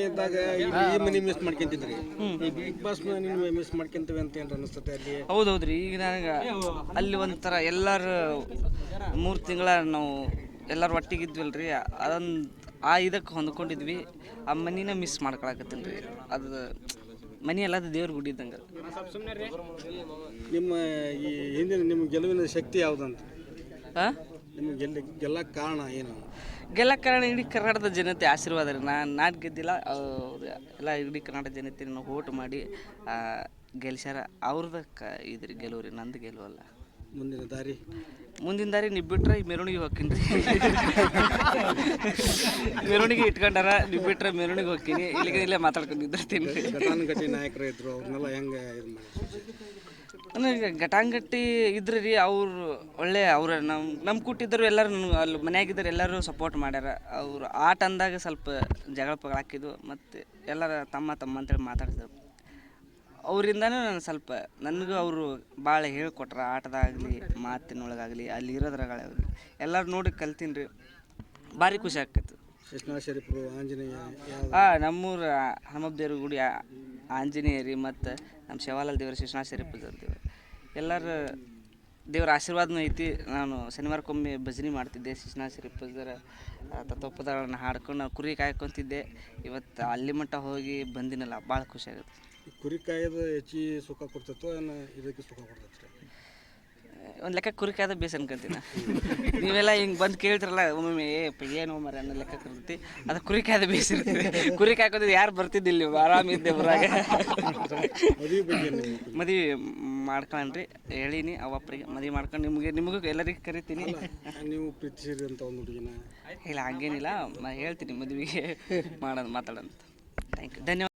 ಇದ್ದಾಗ ಈ ಮನಿ ಮಿಸ್ ಮಾಡ್ಕೊಂತಿದ್ರಿ. ಈ ಬಿಗ್ ಬಾಸ್ ನೀವು ಮಿಸ್ ಮಾಡ್ಕೊಂತೀವಿ ಅಂತ ಏನ್ರ ಅನಿಸ್ತದೆ ಅಲ್ಲಿ? ಹೌದೌದ್ರಿ ಈಗ ನನಗೆ ಅಲ್ಲಿ ಒಂಥರ ಎಲ್ಲಾರು ಮೂರು ತಿಂಗಳ ನಾವು ಎಲ್ಲರೂ ಒಟ್ಟಿಗೆ ಇದ್ವಲ್ರಿ ಅದೊಂದು ಆ ಇದಕ್ಕೆ ಹೊಂದ್ಕೊಂಡಿದ್ವಿ. ಆ ಮನಿನ ಮಿಸ್ ಮಾಡ್ಕೊಳಕತ್ತೀನಿ ರೀ ಅದು ಮನಿ ಅದು ದೇವ್ರ ಗುಡಿ ಇದ್ದಂಗೆ. ನಿಮ್ಮ ಈ ಹಿಂದಿನ ನಿಮ್ಮ ಗೆಲುವಿನ ಶಕ್ತಿ ಯಾವುದಂತ? ಹಾಂ ನಿಮ್ಗೆ ಗೆಲ್ಲ ಗೆಲ್ಲಕ್ಕೆ ಕಾರಣ ಏನು? ಗೆಲ್ಲ ಕಾರಣ ಇಡೀ ಕರ್ನಾಟಕದ ಜನತೆ ಆಶೀರ್ವಾದ ರೀ. ನಾನು ನಾಟ್ ಗೆದ್ದಿಲ್ಲ ಅವ್ರು ಎಲ್ಲ ಇಡೀ ಕರ್ನಾಟಕ ಜನತೆ ನಾವು ಓಟ್ ಮಾಡಿ ಗೆಲ್ಸ್ಯಾರ. ಅವ್ರದ್ದು ಕ ಇದ್ರಿ ಗೆಲುವು ರೀ ನಂದು ಗೆಲುವಲ್ಲ. ಮುಂದಿನ ದಾರಿ? ಮುಂದಿನ ದಾರಿ ನೀವು ಬಿಟ್ರೆ ಈ ಮೆರವಣಿಗೆ ಹೋಗ್ತೀನಿ ಮೆರವಣಿಗೆ ಇಟ್ಕೊಂಡಾರ ನೀವು ಬಿಟ್ರೆ ಮೆರವಣಿಗೆ ಹೋಗ್ತೀನಿ. ಇಲ್ಲಿಗೆ ಇಲ್ಲೇ ಮಾತಾಡ್ಕೊಂಡು ನಿಂದಿರ್ತೀನಿ ಘಟಾನುಘಟಿ ನಾಯಕರು ಇದ್ರು ಅವ್ರನ್ನೆಲ್ಲ ಹೆಂಗೆ ಇದು ಮಾಡಿ ನನಗೆ ಘಟಾಂಗಟ್ಟಿ ಇದ್ರಿ ರೀ ಅವ್ರು ಒಳ್ಳೆ ಅವ್ರ ನಮ್ಮ ನಮ್ಮ ಕೂಟಿದ್ದರು ಎಲ್ಲರೂ ಅಲ್ಲಿ ಮನೆಯಾಗಿದ್ದರು ಎಲ್ಲರೂ ಸಪೋರ್ಟ್ ಮಾಡ್ಯಾರ. ಅವ್ರು ಆಟ ಅಂದಾಗ ಸ್ವಲ್ಪ ಜಗಳ ಪಗಳ ಹಾಕಿದ್ವು ಮತ್ತು ಎಲ್ಲರ ತಮ್ಮ ತಮ್ಮ ಅಂತೇಳಿ ಮಾತಾಡಿದ್ರು. ಅವರಿಂದನೂ ನಾನು ಸ್ವಲ್ಪ ನನಗೂ ಅವರು ಭಾಳ ಹೇಳ್ಕೊಟ್ರ ಆಟದಾಗಲಿ ಮಾತಿನೊಳಗಾಗಲಿ ಅಲ್ಲಿ ಇರೋದ್ರಾಗಲಿ ಎಲ್ಲರೂ ನೋಡಿ ಕಲ್ತೀನಿ ರೀ. ಭಾರಿ ಖುಷಿ ಕೃಷ್ಣ ಶರೀಫರು ಆಂಜನೇಯ ಆ ನಮ್ಮೂರ ಹನುಮಪ್ಪ ದೇವ್ರ ಗುಡಿ ಆ- ಆಂಜನೇಯ ರೀ ಮತ್ತು ನಮ್ಮ ಶಿವಾಲಾಲ್ ದೇವ್ರ ಶಿಶ್ನಾ ಶರೀಫ್ ದೇವ್ರು. ಎಲ್ಲರ ದೇವ್ರ ಆಶೀರ್ವಾದನೂ ಐತಿ. ನಾನು ಶನಿವಾರಕ್ಕೊಮ್ಮೆ ಭಜನೆ ಮಾಡ್ತಿದ್ದೆ. ಶಿವನಾಥ ಶ್ರೀಪದರ ತತ್ವಪದಗಳನ್ನು ಹಾಡ್ಕೊಂಡು ಕುರಿ ಕಾಯ್ಕೊತಿದ್ದೆ. ಇವತ್ತು ಅಲ್ಲಿ ಮಟ್ಟ ಹೋಗಿ ಬಂದಿನಲ್ಲ ಭಾಳ ಖುಷಿಯಾಗುತ್ತೆ ಕುರಿ ಕಾಯೋದು ಹೆಚ್ಚಿಗೆ ಸುಖ ಕೊಡ್ತೈತೋ, ಏನು ಇದಕ್ಕೆ ಸುಖ ಕೊಡ್ತೈತೆ? ಒಂದು ಲೆಕ್ಕ ಕುರಿಕಾದ ಬೇಸ್ ಅನ್ಕೊಂತೀನಿ. ನೀವೆಲ್ಲ ಹಿಂಗೆ ಬಂದು ಕೇಳ್ತಿರಲ್ಲ ಒಮ್ಮೊಮ್ಮೆ ಏ ಪ ಏನು ಮರ ಅನ್ನೋ ಲೆಕ್ಕ ಕುರಿತಿ ಅದು ಕುರಿಕಾದ ಬೇಸ್ ಇರ್ತದೆ ಕುರಿ ಕಾಯ್ಕೋದು ಯಾರು ಬರ್ತಿದ್ದಿಲ್ಲ ಆರಾಮ ಆರಾಮಿದ್ದೆ ಬರಾಗ ಮದುವೆ ಬಗ್ಗೆ ನಿಮ್ಗೆ? ಮದುವೆ ಮಾಡ್ಕೊಂಡ್ರಿ ಹೇಳೀನಿ ಅವಪ್ಪರಿಗೆ ಮದುವೆ ಮಾಡ್ಕೊಂಡು ನಿಮಗೆ ನಿಮಗೂ ಎಲ್ಲರಿಗೂ ಕರಿತೀನಿ. ನೀವು ಪ್ರೀತಿಸಿದಂಥ ಒಂದು ಹುಡುಗಿನ? ಇಲ್ಲ ಹಂಗೇನಿಲ್ಲ ಮ- ಹೇಳ್ತೀನಿ ಮದುವೆಗೆ ಮಾಡೋದು ಮಾತಾಡೋಣ ಥ್ಯಾಂಕ್ ಯು ಧನ್ಯವಾದ.